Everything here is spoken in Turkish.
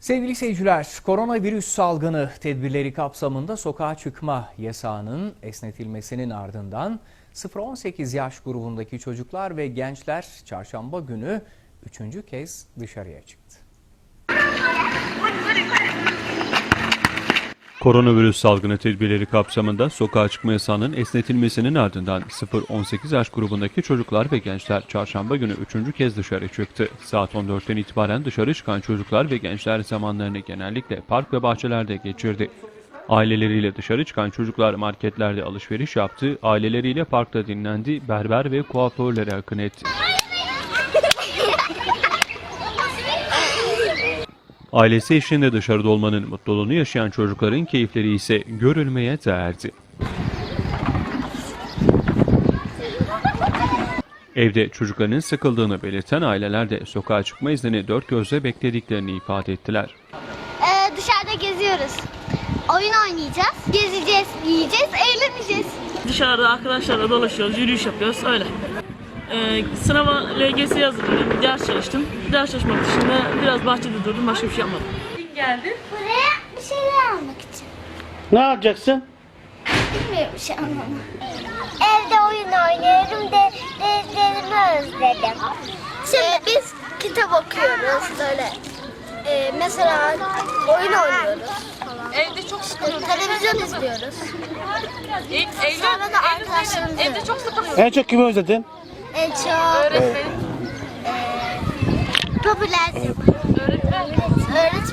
Sevgili seyirciler, koronavirüs salgını tedbirleri kapsamında sokağa çıkma yasağının esnetilmesinin ardından 0-18 yaş grubundaki çocuklar ve gençler çarşamba günü üçüncü kez dışarıya çıktı. Koronavirüs salgını tedbirleri kapsamında sokağa çıkma yasağının esnetilmesinin ardından 0-18 yaş grubundaki çocuklar ve gençler çarşamba günü üçüncü kez dışarı çıktı. Saat 14'ten itibaren dışarı çıkan çocuklar ve gençler zamanlarını genellikle park ve bahçelerde geçirdi. Aileleriyle dışarı çıkan çocuklar marketlerde alışveriş yaptı, aileleriyle parkta dinlendi, berber ve kuaförlere akın etti. Ailesi eşliğinde dışarıda olmanın mutluluğunu yaşayan çocukların keyifleri ise görülmeye değerdi. Evde çocuklarının sıkıldığını belirten aileler de sokağa çıkma iznini dört gözle beklediklerini ifade ettiler. Ee, dışarıda geziyoruz. Oyun oynayacağız, gezeceğiz, yiyeceğiz, eğleneceğiz. Dışarıda arkadaşlarla dolaşıyoruz, yürüyüş yapıyoruz öyle. Ee, sınava LGS'ye hazırlanıyorum, ders çalıştım. Ders çalışmak dışında biraz bahçede durdum, başka bir şey yapmadım. Buraya bir şeyler almak için. Ne yapacaksın? Bilmiyorum şu an onu. Evde oyun oynuyorum de derslerimi özledim. Şimdi biz kitap okuyoruz böyle. Ee, mesela oyun oynuyoruz. Evde çok sıkılıyoruz. Televizyon izliyoruz. Ev, evde, Sonra da evde çok sıkılıyoruz. En çok kimi özledin? En çok Öğretmenim. popüler Öğretmen. öğretmen